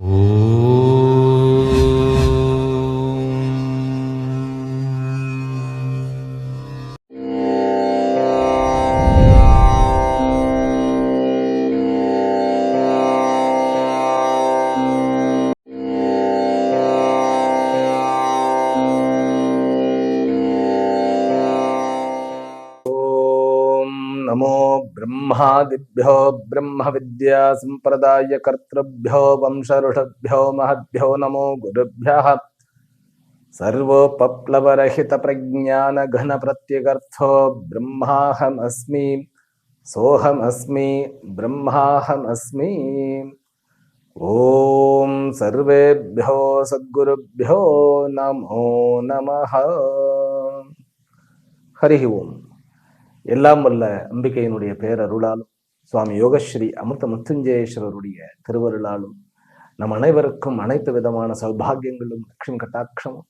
哦。ब्रह्मादिभ्यो ब्रह्म विद्या संप्रदाय कर्तृभ्यो वंशऋषभ्यो महद्भ्यो नमो गुरुभ्यः। सर्वोपप्लवरहितप्रज्ञानघनप्रत्यगर्थो ब्रह्माहमस्मि सोहमस्मि ब्रह्माहमस्मि। ॐ सर्वेभ्यो सद्गुरुभ्यो नमो नमः। हरिः ओम्। எல்லாம் வல்ல அம்பிகையினுடைய பேரருளாலும் சுவாமி யோகஸ்ரீ அமிர்த மிருத்யுஞ்சயேஸ்வரருடைய திருவருளாலும் நம் அனைவருக்கும் அனைத்து விதமான சௌபாகியங்களும் லட்சுமி கட்டாட்சமும்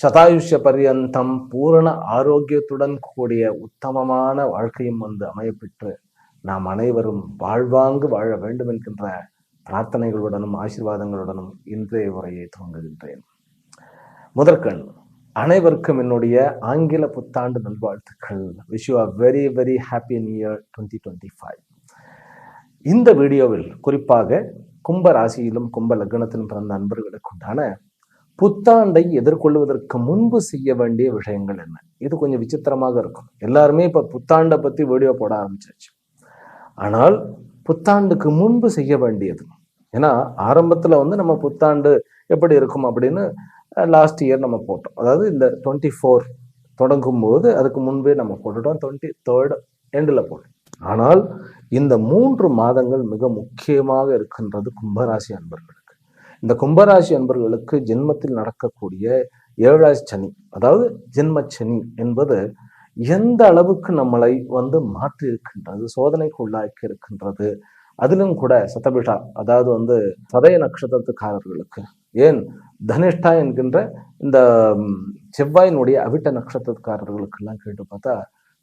சதாயுஷ்ய பர்யந்தம் பூரண ஆரோக்கியத்துடன் கூடிய உத்தமமான வாழ்க்கையும் வந்து அமையப்பெற்று நாம் அனைவரும் வாழ்வாங்கு வாழ வேண்டும் என்கின்ற பிரார்த்தனைகளுடனும் ஆசீர்வாதங்களுடனும் இன்றைய உரையை துவங்குகின்றேன். முதற்கண் அனைவருக்கும் என்னுடைய ஆங்கில புத்தாண்டு நல்வாழ்த்துக்கள். Wish you are very very happy new year twenty twenty five இந்த வீடியோவில் குறிப்பாக கும்ப ராசியிலும் கும்ப லக்னத்திலும் பிறந்த அன்பர்களுக்கு உண்டான புத்தாண்டை எதிர்கொள்வதற்கு முன்பு செய்ய வேண்டிய விஷயங்கள் என்ன? இது கொஞ்சம் விசித்திரமாக இருக்கும். எல்லாருமே இப்போ புத்தாண்டை பற்றி வீடியோ போட ஆரம்பிச்சாச்சு. ஆனால் புத்தாண்டுக்கு முன்பு செய்ய வேண்டியது. ஏன்னா ஆரம்பத்தில் வந்து நம்ம புத்தாண்டு எப்படி இருக்கும் அப்படின்னு லாஸ்ட் இயர் நம்ம போட்டோம். அதாவது இந்த டுவெண்ட்டி ஃபோர் தொடங்கும் போது அதுக்கு முன்பே நம்ம போட்டுட்டோம். டுவெண்ட்டி தேர்ட் எண்டில் போட்டோம். ஆனால் இந்த மூன்று மாதங்கள் மிக முக்கியமாக இருக்கின்றது கும்பராசி அன்பர்களுக்கு. இந்த கும்பராசி அன்பர்களுக்கு ஜென்மத்தில் நடக்கக்கூடிய ஏழாய் சனி அதாவது ஜென்ம சனி என்பது எந்த அளவுக்கு நம்மளை வந்து மாற்றி இருக்கின்றது சோதனைக்கு உள்ளாக்கி இருக்கின்றது அதிலும் கூட சதபிஷா அதாவது வந்து சதய நட்சத்திரத்துக்காரர்களுக்கு ஏன் தனிஷ்டா என்கின்ற இந்த செவ்வாயினுடைய அவிட்ட நட்சத்திரக்காரர்களுக்கெல்லாம் கேட்டு பார்த்தா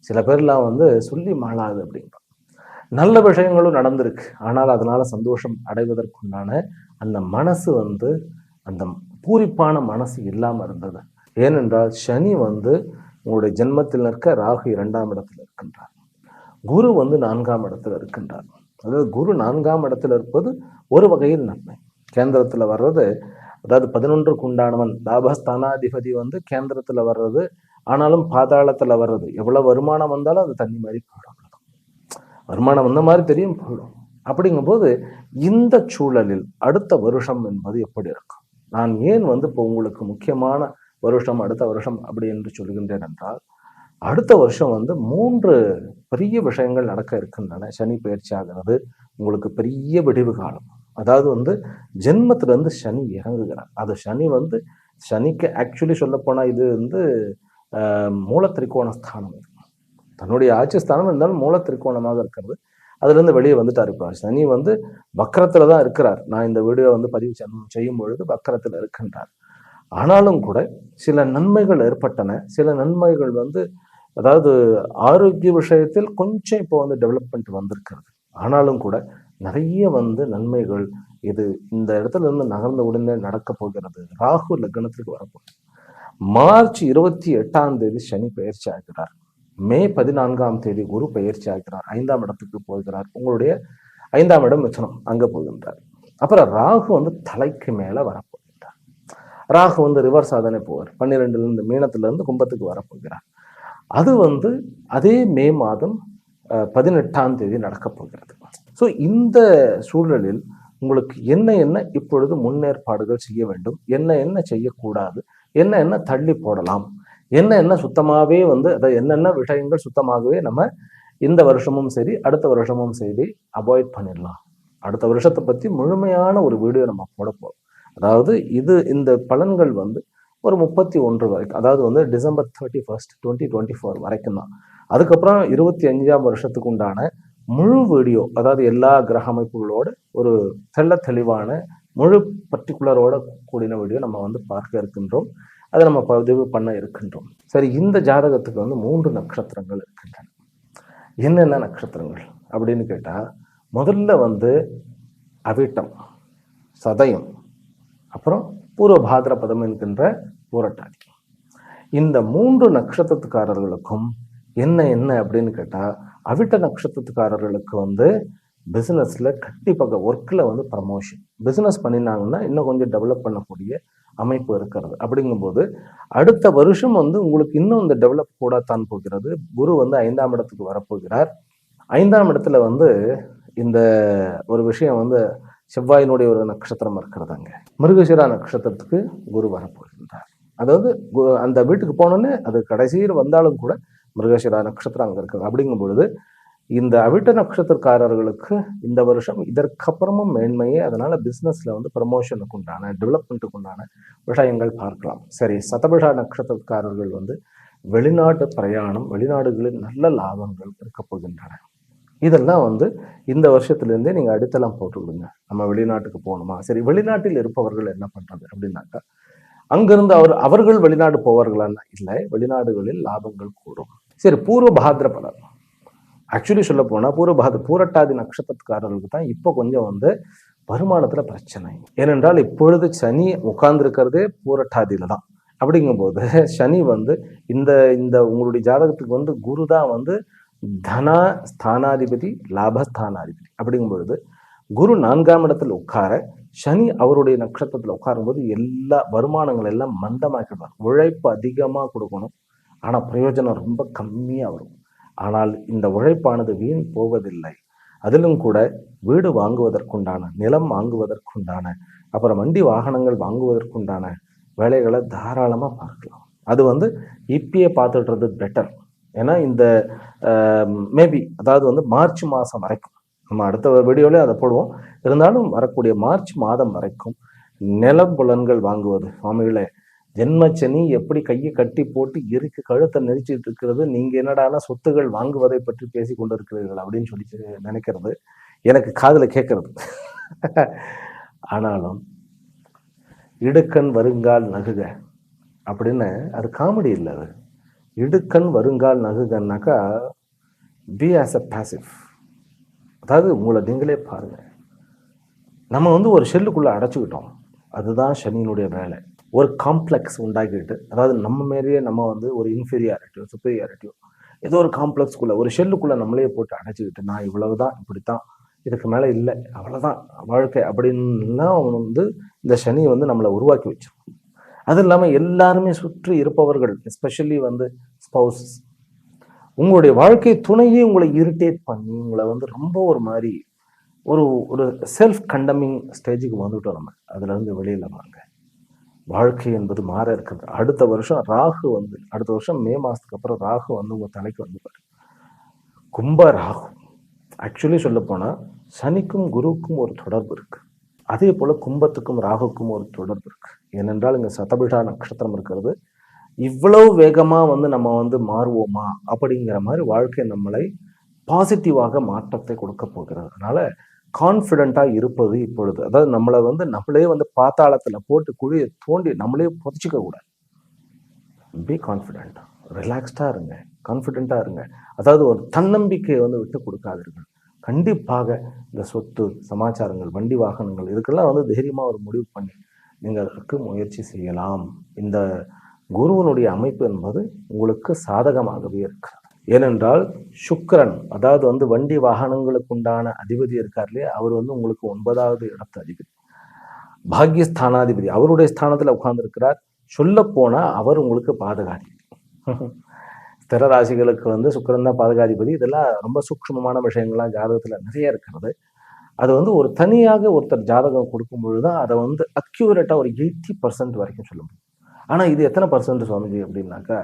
சில பேர்லாம் வந்து சொல்லி மாளாது அப்படின்றான் நல்ல விஷயங்களும் நடந்திருக்கு. ஆனால் அதனால் சந்தோஷம் அடைவதற்குண்டான அந்த மனசு வந்து அந்த பூரிப்பான மனசு இல்லாமல் இருந்தது. ஏனென்றால் சனி வந்து உங்களுடைய ஜென்மத்தில் நிற்க ராகு இரண்டாம் இடத்தில் இருக்கின்றார். குரு வந்து நான்காம் இடத்தில் இருக்கின்றார். அதாவது குரு நான்காம் இடத்தில் இருப்பது ஒரு வகையில் நன்மை. கேந்திரத்தில் வர்றது அதாவது பதினொன்றுக்கு உண்டானவன் லாபஸ்தானாதிபதி வந்து கேந்திரத்துல வர்றது ஆனாலும் பாதாளத்துல வர்றது. எவ்வளவு வருமானம் வந்தாலும் அது தண்ணி மாதிரி போயிடும் வருமானம் வந்த மாதிரி தெரியும் போயிடும். அப்படிங்கும்போது இந்த சூழலில் அடுத்த வருஷம் என்பது எப்படி இருக்கும்? நான் ஏன் வந்து இப்போ உங்களுக்கு முக்கியமான வருஷம் அடுத்த வருஷம் அப்படி என்று சொல்கின்றேன் என்றால் அடுத்த வருஷம் வந்து மூன்று பெரிய விஷயங்கள் நடக்க இருக்கின்றன. சனி பயிற்சி ஆகிறது உங்களுக்கு பெரிய விடிவு காலம். அதாவது வந்து ஜென்மத்திலேருந்து சனி இறங்குகிறார். அது சனி வந்து சனிக்கு ஆக்சுவலி சொல்லப்போனால் இது வந்து மூல திரிகோண ஸ்தானம் இது. தன்னுடைய ஆட்சி ஸ்தானம் இருந்தாலும் மூல திரிகோணமாக இருக்கிறது. அதுலேருந்து வெளியே வந்துட்டார் இப்போ. சனி வந்து வக்கரத்தில் தான் இருக்கிறார். நான் இந்த வீடியோ வந்து பதிவு செய்யும்- செய்யும் பொழுது வக்கரத்தில் இருக்கின்றார். ஆனாலும் கூட சில நன்மைகள் ஏற்பட்டன. சில நன்மைகள் வந்து அதாவது ஆரோக்கிய விஷயத்தில் கொஞ்சம் இப்போ வந்து டெவலப்மெண்ட் வந்திருக்கிறது. ஆனாலும் கூட நிறைய வந்து நன்மைகள் இது இந்த இடத்துல இருந்து நகர்ந்த உடனே நடக்க போகிறது. ராகு லக்னத்திற்கு வரப்போகுது. மார்ச் இருபத்தி எட்டாம் தேதி சனி பயிற்சி ஆகிறார். மே பதினான்காம் தேதி குரு பயிற்சி ஆகிறார். ஐந்தாம் இடத்துக்கு போகிறார். உங்களுடைய ஐந்தாம் இடம் மிச்சனம் அங்கே போகின்றார். அப்புறம் ராகு வந்து தலைக்கு மேலே வரப்போகின்றார். ராகு வந்து ரிவர் சாதனை போவார். பன்னிரெண்டுலேருந்து மீனத்துலேருந்து கும்பத்துக்கு வரப்போகிறார். அது வந்து அதே மே மாதம் பதினெட்டாம் தேதி நடக்கப் போகிறது. ஸோ இந்த சூழலில் உங்களுக்கு என்ன என்ன இப்பொழுது முன்னேற்பாடுகள் செய்ய வேண்டும்? என்ன என்ன செய்யக்கூடாது? என்ன என்ன தள்ளி போடலாம்? என்ன என்ன சுத்தமாகவே வந்து அதை என்னென்ன விஷயங்கள் சுத்தமாகவே நம்ம இந்த வருஷமும் சரி அடுத்த வருஷமும் சரி அவாய்ட் பண்ணிடலாம். அடுத்த வருஷத்தை பற்றி முழுமையான ஒரு வீடியோ நம்ம போட அதாவது இது இந்த பலன்கள் வந்து ஒரு முப்பத்தி ஒன்று வரைக்கும் அதாவது வந்து December thirty first twenty twenty four வரைக்கும் தான். அதுக்கப்புறம் இருபத்தி அஞ்சாம் வருஷத்துக்கு உண்டான முழு வீடியோ அதாவது எல்லா கிரக அமைப்புகளோட ஒரு தெள்ள தெளிவான முழு பர்டிகுலரோட கூடின வீடியோ நம்ம வந்து பார்க்க இருக்கின்றோம். அதை நம்ம பதிவு பண்ண இருக்கின்றோம். சரி இந்த ஜாதகத்துக்கு வந்து மூன்று நட்சத்திரங்கள் இருக்கின்றன. என்னென்ன நட்சத்திரங்கள் அப்படின்னு கேட்டால் முதல்ல வந்து அவிட்டம் சதயம் அப்புறம் பூர்வ பாதிரபதம் என்கின்ற பூரட்டாதி. இந்த மூன்று நட்சத்திரத்துக்காரர்களுக்கும் என்ன என்ன அப்படின்னு கேட்டால் அவிட்ட நட்சத்திரத்துக்காரர்களுக்கு வந்து பிஸ்னஸில் கண்டிப்பாக ஒர்க்கில் வந்து ப்ரமோஷன் பிஸ்னஸ் பண்ணினாங்கன்னா இன்னும் கொஞ்சம் டெவலப் பண்ணக்கூடிய அமைப்பு இருக்கிறது. அப்படிங்கும்போது அடுத்த வருஷம் வந்து உங்களுக்கு இன்னும் இந்த டெவலப் கூடத்தான் போகிறது. குரு வந்து ஐந்தாம் இடத்துக்கு வரப்போகிறார். ஐந்தாம் இடத்துல வந்து இந்த ஒரு விஷயம் வந்து செவ்வாயினுடைய ஒரு நட்சத்திரம் இருக்கிறதாங்க மிருகசிரா நட்சத்திரத்துக்கு குரு வரப்போகின்றார். அதாவது கு- அந்த வீட்டுக்கு போனோன்னே அது கடைசியில் வந்தாலும் கூட மிருகசிரா நட்சத்திரம் அங்கே இருக்குது. அப்படிங்கும் பொழுது இந்த அவிட்ட நட்சத்திரக்காரர்களுக்கு இந்த வருஷம் இதற்கப்புறமும் மேன்மையே அதனால பிஸ்னஸ்ல வந்து ப்ரமோஷனுக்கு உண்டான டெவலப்மெண்ட்டுக்கு உண்டான விஷயங்கள் பார்க்கலாம். சரி சதபிஷா நட்சத்திரக்காரர்கள் வந்து வெளிநாட்டு பிரயாணம் வெளிநாடுகளில் நல்ல லாபங்கள் இருக்க போகின்றன. இதெல்லாம் வந்து இந்த வருஷத்துலேருந்தே நீங்கள் அடித்தளம் போட்டுவிடுங்க நம்ம வெளிநாட்டுக்கு போகணுமா? சரி வெளிநாட்டில் இருப்பவர்கள் என்ன பண்ணுறது அப்படின்னாக்கா அங்கிருந்து அவர் அவர்கள் வெளிநாடு போவார்களான்னா இல்லை வெளிநாடுகளில் லாபங்கள் கூடும். சரி பூர்வ பாத்திரபதம் ஆக்சுவலி சொல்ல போனால் பூர்வ பாத பூரட்டாதி நட்சத்திரக்காரர்களுக்கு தான் இப்போ கொஞ்சம் வந்து வருமானத்தில் பிரச்சனை. ஏனென்றால் இப்பொழுது சனி உட்கார்ந்துருக்கிறதே பூரட்டாதியில தான். அப்படிங்கும்போது சனி வந்து இந்த இந்த உங்களுடைய ஜாதகத்துக்கு வந்து குரு தான் வந்து தனா ஸ்தானாதிபதி லாபஸ்தானாதிபதி. அப்படிங்கும் பொழுது குரு நான்காம் இடத்துல உட்கார சனி அவருடைய நட்சத்திரத்தில் உட்காரும்போது எல்லா வருமானங்கள் எல்லாம் மந்தமாக்கிடுவார். உழைப்பு அதிகமாக கொடுக்கணும். ஆனால் பிரயோஜனம் ரொம்ப கம்மியாக வரும். ஆனால் இந்த உழைப்பானது வீண் போவதில்லை. அதிலும் கூட வீடு வாங்குவதற்குண்டான நிலம் வாங்குவதற்குண்டான அப்புறம் வண்டி வாகனங்கள் வாங்குவதற்குண்டான வேலைகளை தாராளமாக பார்க்கலாம். அது வந்து இப்பயே பார்த்துடுறது பெட்டர் ஏன்னா இந்த மேபி அதாவது வந்து மார்ச் மாதம் வரைக்கும். நம்ம அடுத்த வீடியோலேயே அதை போடுவோம். இருந்தாலும் வரக்கூடிய மார்ச் மாதம் வரைக்கும் நிலம் புலன்கள் வாங்குவது சுவாமிகளை ஜென்மச்சனி எப்படி கையை கட்டி போட்டு இருக்கு கழுத்தை நெரிச்சிட்டு இருக்கிறது? நீங்க என்னடான சொத்துகள் வாங்குவதை பற்றி பேசி கொண்டிருக்கிறீர்கள் அப்படின்னு சொல்லி நினைக்கிறது. எனக்கு காதில் கேட்கறது. ஆனாலும் இடுக்கண் வருங்கால் நகுக அப்படின்னு அது காமெடி இல்லை அது. இடுக்கண் வருங்கால் நகுகன்னாக்கா பி ஆஸ் அ பேசிவ் அதாவது உங்களை நீங்களே பாருங்க. நம்ம வந்து ஒரு ஷெல்லுக்குள்ளே அடைச்சிக்கிட்டோம். அதுதான் சனியினுடைய வேலை. ஒரு காம்ப்ளெக்ஸ் உண்டாக்கிட்டு அதாவது நம்ம மாரியே நம்ம வந்து ஒரு இன்ஃபீரியாரிட்டியோ சுப்பீரியாரிட்டியோ ஏதோ ஒரு காம்ப்ளெக்ஸ்க்குள்ளே ஒரு ஷெல்லுக்குள்ளே நம்மளே போட்டு அடைச்சிக்கிட்டு நான் இவ்வளவுதான் இப்படித்தான் இதுக்கு மேலே இல்லை அவ்வளோதான் வாழ்க்கை அப்படின்லாம் அவன் வந்து இந்த சனி வந்து நம்மளை உருவாக்கி வச்சிருக்கும் அது இல்லாமல் எல்லாருமே சுற்றி இருப்பவர்கள் எஸ்பெஷலி வந்து ஸ்பௌசஸ் உங்களுடைய வாழ்க்கை துணையே உங்களை இரிட்டேட் பண்ணி உங்களை வந்து ரொம்ப ஒரு மாதிரி ஒரு ஒரு செல்ஃப் கண்டமிங் ஸ்டேஜுக்கு வந்துட்டோம் நம்ம. அதுலேருந்து வெளியில் வெளியில வாங்க. வாழ்க்கை என்பது மாற இருக்கிறது அடுத்த வருஷம் ராகு வந்து அடுத்த வருஷம் மே மாசத்துக்கு அப்புறம் ராகு வந்து உங்க தலைக்கு வந்துப்பார் கும்ப ராகு. ஆக்சுவலி சொல்ல போனா சனிக்கும் குருவுக்கும் ஒரு தொடர்பு இருக்கு. அதே போல கும்பத்துக்கும் ராகுக்கும் ஒரு தொடர்பு இருக்கு. ஏனென்றால் இங்க சதபிஷா நட்சத்திரம் இருக்கிறது. இவ்வளவு வேகமா வந்து நம்ம வந்து மாறுவோமா? அப்படிங்கிற மாதிரி வாழ்க்கை நம்மளை பாசிட்டிவாக மாற்றத்தை கொடுக்க போகிறது. அதனால கான்ஃபிடென்ட்டா இருப்பது இப்பொழுது. அதாவது நம்மளை வந்து நம்மளே வந்து பாத்தாளத்தில் போட்டு குழியை தோண்டி நம்மளே புதைச்சிக்க கூடாது. பி கான்ஃபிடென்ட் ரிலாக்ஸ்டாக இருங்க. கான்ஃபிடென்ட்டாக இருங்க. அதாவது ஒரு தன்னம்பிக்கையை வந்து விட்டு கொடுக்காதீர்கள். கண்டிப்பாக இந்த சொத்து சமாச்சாரங்கள் வண்டி வாகனங்கள் இதுக்கெல்லாம் வந்து தைரியமாக ஒரு முடிவு பண்ணி நீங்கள் அதற்கு முயற்சி செய்யலாம். இந்த குருவனுடைய அமைப்பு என்பது உங்களுக்கு சாதகமாகவே இருக்கிறது. ஏனென்றால் சுக்கிரன் அதாவது வந்து வண்டி வாகனங்களுக்கு உண்டான அதிபதி இருக்கார் இல்லையா? அவர் வந்து உங்களுக்கு ஒன்பதாவது இடத்து அதிபதி. பாக்யஸ்தானாதிபதி. அவருடைய ஸ்தானத்தில் உட்கார்ந்துருக்கிறார். சொல்ல அவர் உங்களுக்கு பாதகாதி. ஸ்திர ராசிகளுக்கு வந்து சுக்கரன் தான் பாதகாதிபதி. இதெல்லாம் ரொம்ப சூக்ஷ்மமான விஷயங்கள்லாம் ஜாதகத்தில் நிறைய இருக்கிறது. அது வந்து ஒரு தனியாக ஒருத்தர் ஜாதகம் கொடுக்கும் பொழுதுதான் அதை வந்து அக்யூரேட்டாக ஒரு எயிட்டி பர்சன்ட் வரைக்கும் சொல்ல முடியும். ஆனால் இது எத்தனை பர்சன்ட் சுவாமிஜி அப்படின்னாக்கா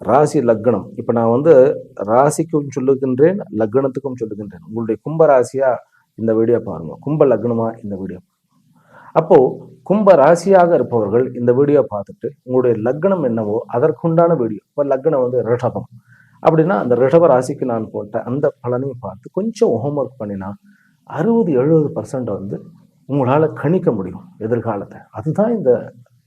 ராசி லக்னம். இப்போ நான் வந்து ராசிக்கும் சொல்லுகின்றேன் லக்னத்துக்கும் சொல்லுகின்றேன். உங்களுடைய கும்ப ராசியா? இந்த வீடியோ பாருங்க. கும்ப லக்னமா? இந்த வீடியோ அப்போ கும்ப ராசியாக இருப்பவர்கள் இந்த வீடியோ பார்த்துட்டு உங்களுடைய லக்னம் என்னவோ அதற்குண்டான வீடியோ. இப்போ லக்னம் வந்து ரிஷபம். அப்படின்னா அந்த ரிஷப ராசிக்கு நான் போட்ட அந்த பலனையும் பார்த்து கொஞ்சம் ஹோம்ஒர்க் பண்ணினா அறுபது எழுபது பர்சன்ட் வந்து உங்களால் கணிக்க முடியும் எதிர்காலத்தை. அதுதான் இந்த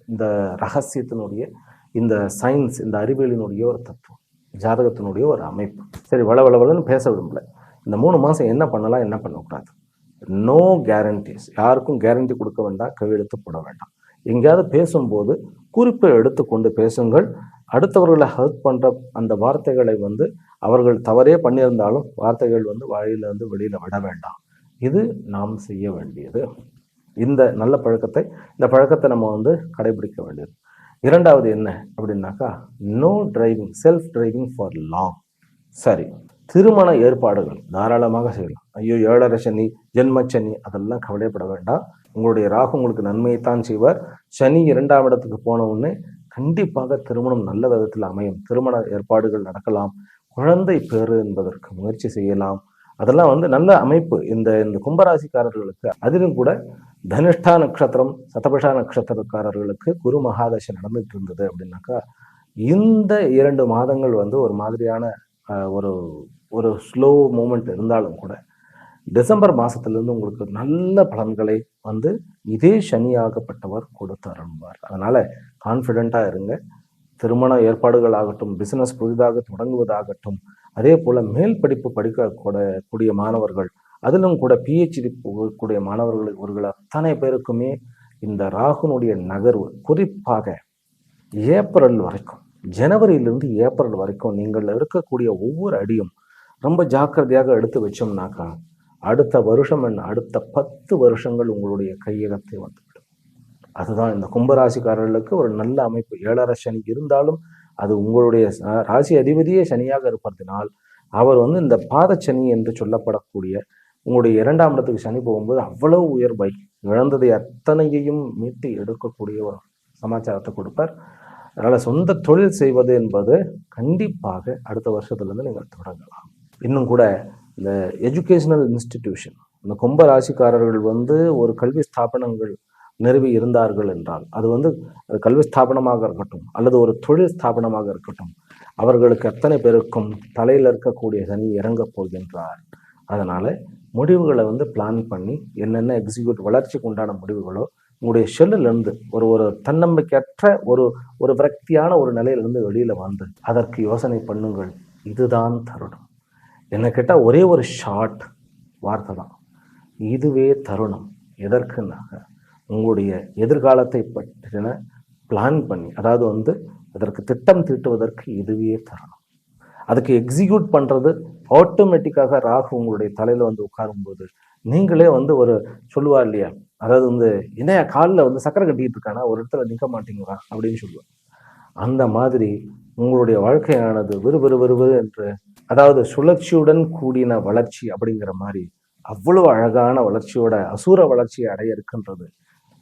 இந்த ரகசியத்தினுடைய இந்த சயின்ஸ் இந்த அறிவியலினுடைய ஒரு தத்துவம் ஜாதகத்தினுடைய ஒரு அமைப்பு. சரி வள வள பேச விரும்பல. இந்த மூணு மாதம் என்ன பண்ணலாம் என்ன பண்ணக்கூடாது? நோ கேரண்டிஸ் யாருக்கும் கேரண்டி கொடுக்க வேண்டாம் கையெழுத்து போட வேண்டாம். எங்கேயாவது பேசும்போது குறிப்பை எடுத்துக்கொண்டு பேசுங்கள். அடுத்தவர்களை ஹெல்ப் பண்ணுற அந்த வார்த்தைகளை வந்து அவர்கள் தவறே பண்ணியிருந்தாலும் வார்த்தைகள் வந்து வாயில வெளியில் விட வேண்டாம். இது நாம் செய்ய வேண்டியது. இந்த நல்ல பழக்கத்தை இந்த பழக்கத்தை நம்ம வந்து கடைபிடிக்க வேண்டியது. இரண்டாவது என்ன அப்படின்னாக்கா no driving self driving for long சரி திருமண ஏற்பாடுகள் தாராளமாக செய்யலாம். ஐயோ ஏழரை சனி ஜென்ம சனி அதெல்லாம் கவலைப்பட வேண்டாம். உங்களுடைய ராகு உங்களுக்கு நன்மையைத்தான் செய்வார். சனி இரண்டாம் இடத்துக்கு போன உடனே கண்டிப்பாக திருமணம் நல்ல விதத்தில் அமையும். திருமண ஏற்பாடுகள் நடக்கலாம். குழந்தை பேறு என்பதற்கு முயற்சி செய்யலாம். அதெல்லாம் வந்து நல்ல அமைப்பு. இந்த இந்த கும்பராசிக்காரர்களுக்கு அதிலும் கூட தனிஷ்டா நட்சத்திரம் சதபிஷா நட்சத்திரக்காரர்களுக்கு குரு மகாதசை நடந்துட்டு இருந்தது அப்படின்னாக்கா இந்த இரண்டு மாதங்கள் வந்து ஒரு மாதிரியான ஒரு ஒரு ஸ்லோ மூமெண்ட் இருந்தாலும் கூட டிசம்பர் மாதத்துலேருந்து உங்களுக்கு நல்ல பலன்களை வந்து இதே சனியாகப்பட்டவர் கொடுத்து அருள்வார் அதனால் கான்ஃபிடெண்ட்டாக இருங்க. திருமண ஏற்பாடுகள் ஆகட்டும் பிஸ்னஸ் புதிதாக தொடங்குவதாகட்டும் அதே போல் மேல் படிப்பு படிக்க கூட கூடிய மாணவர்கள் அதிலும் கூட பிஹெச்டி போகக்கூடிய மாணவர்கள் இவர்கள் அத்தனை பேருக்குமே இந்த ராகுனுடைய நகர்வு குறிப்பாக ஏப்ரல் வரைக்கும் ஜனவரியிலிருந்து ஏப்ரல் வரைக்கும் நீங்கள் இருக்கக்கூடிய ஒவ்வொரு அடியும் ரொம்ப ஜாக்கிரதையாக எடுத்து வச்சோம்னாக்கா அடுத்த வருஷம் என்ன அடுத்த பத்து வருஷங்கள் உங்களுடைய கையகத்தை வந்துவிடும். அதுதான் இந்த கும்பராசிக்காரர்களுக்கு ஒரு நல்ல அமைப்பு. ஏழரை சனி இருந்தாலும் அது உங்களுடைய ராசி அதிபதியே சனியாக இருப்பதனால் அவர் வந்து இந்த பாதச்சனி என்று சொல்லப்படக்கூடிய உங்களுடைய இரண்டாம் இடத்துக்கு சனி போகும்போது அவ்வளவு உயர்வை இழந்ததை அத்தனையையும் மீட்டு எடுக்கக்கூடிய ஒரு சமாச்சாரத்தை கொடுப்பார். அதனால் சொந்த தொழில் செய்வது என்பது கண்டிப்பாக அடுத்த வருஷத்துலேருந்து நீங்கள் தொடங்கலாம். இன்னும் கூட இந்த எஜுகேஷனல் இன்ஸ்டிடியூஷன் இந்த கும்ப ராசிக்காரர்கள் வந்து ஒரு கல்வி ஸ்தாபனங்கள் நிறுவி இருந்தார்கள் என்றால் அது வந்து கல்வி ஸ்தாபனமாக இருக்கட்டும் அல்லது ஒரு தொழில் ஸ்தாபனமாக இருக்கட்டும் அவர்களுக்கு அத்தனை பேருக்கும் தலையில் இருக்கக்கூடிய சனி இறங்கப் போகின்றார். அதனால் முடிவுகளை வந்து பிளான் பண்ணி என்னென்ன எக்ஸிக்யூட் வளர்ச்சிக்கு உண்டான முடிவுகளோ உங்களுடைய ஷெல்லிலிருந்து ஒரு ஒரு தன்னம்பிக்கையற்ற ஒரு ஒரு விரக்தியான ஒரு நிலையிலிருந்து வெளியில் வந்து அதற்கு யோசனை பண்ணுங்கள். இதுதான் தருணம். என்ன கேட்டால் ஒரே ஒரு ஷார்ட் வார்த்தை தான். இதுவே தருணம். எதற்குனாக? உங்களுடைய எதிர்காலத்தை பற்றின பிளான் பண்ணி அதாவது வந்து அதற்கு திட்டம் தீட்டுவதற்கு இதுவே தருணம். அதுக்கு எக்ஸிக்யூட் பண்ணுறது ஆட்டோமேட்டிக்காக ராகு உங்களுடைய தலையில் வந்து உட்காரும்போது நீங்களே வந்து ஒரு சொல்லுவார் இல்லையா? அதாவது வந்து என்னையா காலில் வந்து சக்கரை கட்டிட்டு இருக்கானா? ஒரு இடத்துல நிற்க மாட்டேங்கிறா? அப்படின்னு சொல்லுவார் அந்த மாதிரி உங்களுடைய வாழ்க்கையானது விறுவிறு விறு என்று அதாவது சுழற்சியுடன் கூடின வளர்ச்சி அப்படிங்கிற மாதிரி அவ்வளவு அழகான வளர்ச்சியோட அசூர வளர்ச்சியை அடைய இருக்கின்றது.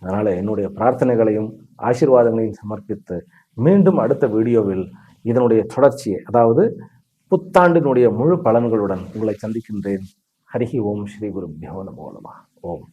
அதனால் என்னுடைய பிரார்த்தனைகளையும் ஆசீர்வாதங்களையும் சமர்ப்பித்து மீண்டும் அடுத்த வீடியோவில் இதனுடைய தொடர்ச்சியை அதாவது புத்தாண்டினுடைய முழு பலன்களுடன் உங்களை சந்திக்கின்றேன். ஹரிஹி ஓம் ஸ்ரீ குருபியோ நமோ ஓம்.